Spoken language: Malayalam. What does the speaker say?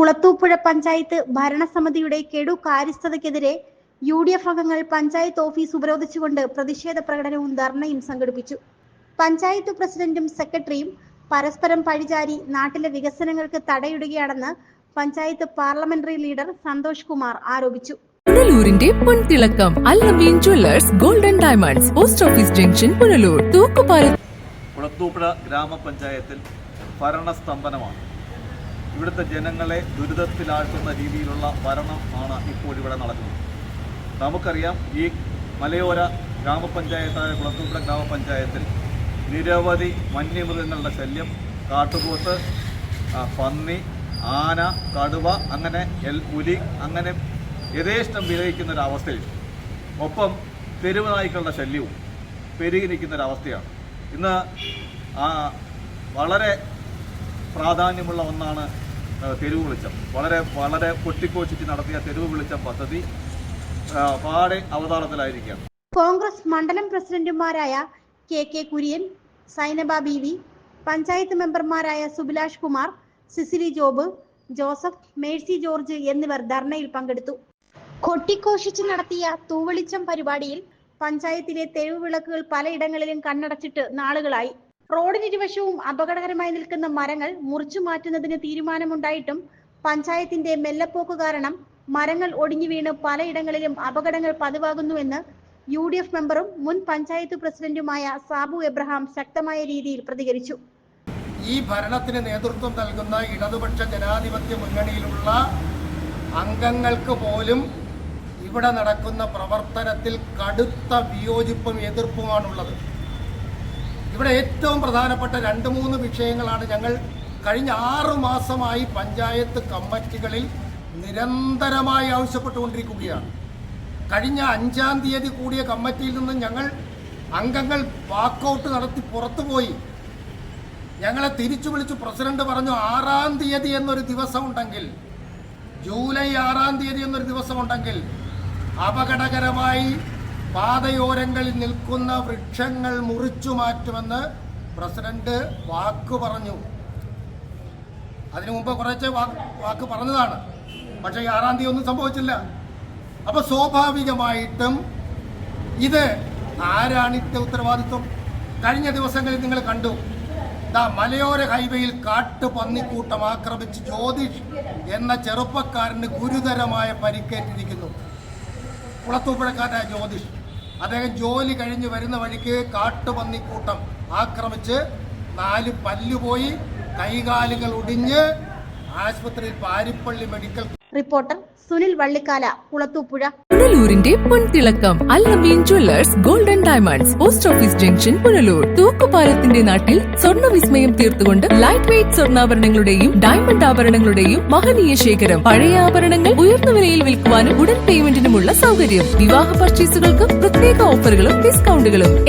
കുളത്തൂപ്പുഴ പഞ്ചായത്ത് ഭരണസമിതിയുടെ കെടു കാര്യസ്ഥതയ്ക്കെതിരെ യു ഡി എഫ് അംഗങ്ങൾ പഞ്ചായത്ത് ഓഫീസ് ഉപരോധിച്ചുകൊണ്ട് പ്രതിഷേധ പ്രകടനവും ധർണയും സംഘടിപ്പിച്ചു. പഞ്ചായത്ത് പ്രസിഡന്റും സെക്രട്ടറിയും പരസ്പരം പഴിചാരി നാട്ടിലെ വികസനങ്ങൾക്ക് തടയിടുകയാണെന്ന് പഞ്ചായത്ത് പാർലമെന്ററി ലീഡർ സന്തോഷ് കുമാർ ആരോപിച്ചു. പുനലൂരിന്റെ പൊൻതിളക്കം jewellers golden diamonds post office junction Punalur Thookkupalam. Kulathupuzha ഗ്രാമപഞ്ചായത്തിൽ ഭരണസ്തംഭനമാണ്. ഇവിടുത്തെ ജനങ്ങളെ ദുരിതത്തിലാഴ്ത്തുന്ന രീതിയിലുള്ള ഭരണമാണ് ഇപ്പോൾ ഇവിടെ നടക്കുന്നത്. നമുക്കറിയാം ഈ മലയോര ഗ്രാമപഞ്ചായത്തായ കുളത്തൂപ്പുഴ ഗ്രാമപഞ്ചായത്തിൽ നിരവധി വന്യമൃഗങ്ങളുടെ ശല്യം കാട്ടുപോത്ത് പന്നി ആന കടുവ അങ്ങനെ എൽ പുലി അങ്ങനെ യഥേഷ്ടം വിലയിക്കുന്നൊരവസ്ഥയിൽ. ഒപ്പം തെരുവ് നായ്ക്കളുടെ ശല്യവും പെരുകി നിൽക്കുന്നൊരവസ്ഥയാണ് ഇന്ന് വളരെ പ്രാധാന്യമുള്ള ഒന്നാണ് തെരുവ് വെളിച്ചം. വളരെ വളരെ പൊട്ടിക്കോച്ചിട്ട് നടത്തിയ തെരുവ് വെളിച്ചം പദ്ധതി പാടെ അവതാളത്തിലായിരിക്കുകയാണ്. കോൺഗ്രസ് മണ്ഡലം പ്രസിഡന്റുമാരായ K K Kurian Sainaba B V panchayat മെമ്പർമാരായ സുബിലാഷ് കുമാർ സിസിലി ജോബ് ജോസഫ് മേഴ്സി ജോർജ് എന്നിവർ ധർണയിൽ പങ്കെടുത്തു. കൊട്ടിക്കോഷിച്ച് നടത്തിയ തൂവെളിച്ചം പരിപാടിയിൽ പഞ്ചായത്തിലെ തെരുവ് വിളക്കുകൾ പലയിടങ്ങളിലും കണ്ണടച്ചിട്ട് നാളുകളായി. റോഡിനിരുവശവും അപകടകരമായി നിൽക്കുന്ന മരങ്ങൾ മുറിച്ചു മാറ്റുന്നതിന് തീരുമാനമുണ്ടായിട്ടും പഞ്ചായത്തിന്റെ മെല്ലപ്പോക്ക് കാരണം മരങ്ങൾ ഒടിഞ്ഞു വീണ് പലയിടങ്ങളിലും അപകടങ്ങൾ പതിവാകുന്നുവെന്ന് യു ഡി എഫ് മെമ്പറും മുൻ പഞ്ചായത്ത് പ്രസിഡന്റുമായ സാബു എബ്രഹാം ശക്തമായ രീതിയിൽ പ്രതികരിച്ചു. ഈ ഭരണത്തിന് നേതൃത്വം നൽകുന്ന ഇടതുപക്ഷ ജനാധിപത്യ മുന്നണിയിലുള്ള അംഗങ്ങൾക്ക് പോലും ഇവിടെ നടക്കുന്ന പ്രവർത്തനത്തിൽ കടുത്ത വിയോജിപ്പും എതിർപ്പുമാണുള്ളത്. ഇവിടെ ഏറ്റവും പ്രധാനപ്പെട്ട രണ്ട് മൂന്ന് വിഷയങ്ങളാണ് ഞങ്ങൾ കഴിഞ്ഞ ആറു മാസമായി പഞ്ചായത്ത് കമ്മിറ്റികളിൽ നിരന്തരമായി ആവശ്യപ്പെട്ടുകൊണ്ടിരിക്കുകയാണ്. കഴിഞ്ഞ അഞ്ചാം തീയതി കൂടിയ കമ്മിറ്റിയിൽ നിന്ന് ഞങ്ങൾ അംഗങ്ങൾ വാക്കൗട്ട് നടത്തി പുറത്തുപോയി. ഞങ്ങളെ തിരിച്ചു വിളിച്ചു. പ്രസിഡന്റ് പറഞ്ഞു ആറാം തീയതി എന്നൊരു ദിവസമുണ്ടെങ്കിൽ ജൂലൈ ആറാം തീയതി എന്നൊരു ദിവസമുണ്ടെങ്കിൽ അപകടകരമായി പാതയോരങ്ങളിൽ നിൽക്കുന്ന വൃക്ഷങ്ങൾ മുറിച്ചു മാറ്റുമെന്ന് പ്രസിഡന്റ് വാക്ക് പറഞ്ഞു. അതിനു മുമ്പ് കുറച്ച് വാക്ക് പറഞ്ഞതാണ്. പക്ഷേ ആറാം തീയതി ഒന്നും സംഭവിച്ചില്ല. അപ്പൊ സ്വാഭാവികമായിട്ടും ഇത് ആരാണിത്തെ ഉത്തരവാദിത്വം? കഴിഞ്ഞ ദിവസങ്ങളിൽ നിങ്ങൾ കണ്ടു. ദാ മലയോര ഹൈവേയിൽ കാട്ടുപന്നിക്കൂട്ടം ആക്രമിച്ച് ജ്യോതിഷ് എന്ന ചെറുപ്പക്കാരന് ഗുരുതരമായ പരിക്കേറ്റിരിക്കുന്നു. കുളത്തൂപ്പുഴക്കാരനായ ജ്യോതിഷ്. അദ്ദേഹം ജോലി കഴിഞ്ഞ് വരുന്ന വഴിക്ക് കാട്ടുപന്നിക്കൂട്ടം ആക്രമിച്ച് നാല് പല്ലുപോയി കൈകാലുകൾ ഒടിഞ്ഞ് ആശുപത്രിയിൽ പാരിപ്പള്ളി മെഡിക്കൽ റിപ്പോർട്ടർ സുനിൽ വള്ളിക്കാല കുളത്തൂപ്പുഴ. പുനലൂരിന്റെ പൊൻതിളക്കം Alameen jewellers golden diamonds post office junction Punalur. തൂക്കുപാലത്തിന്റെ നാട്ടിൽ സ്വർണ വിസ്മയം തീർത്തുകൊണ്ട് ലൈറ്റ് വെയ്റ്റ് സ്വർണാഭരണങ്ങളുടെയും ഡയമണ്ട് ആഭരണങ്ങളുടെയും മഹനീയ ശേഖരം. പഴയ ആഭരണങ്ങൾ ഉയർന്ന വിലയിൽ വിൽക്കുവാനും ഉടൻ പേയ്മെന്റിനുമുള്ള സൗകര്യം. വിവാഹ പർച്ചേസുകൾക്കും പ്രത്യേക ഓഫറുകളും ഡിസ്കൗണ്ടുകളും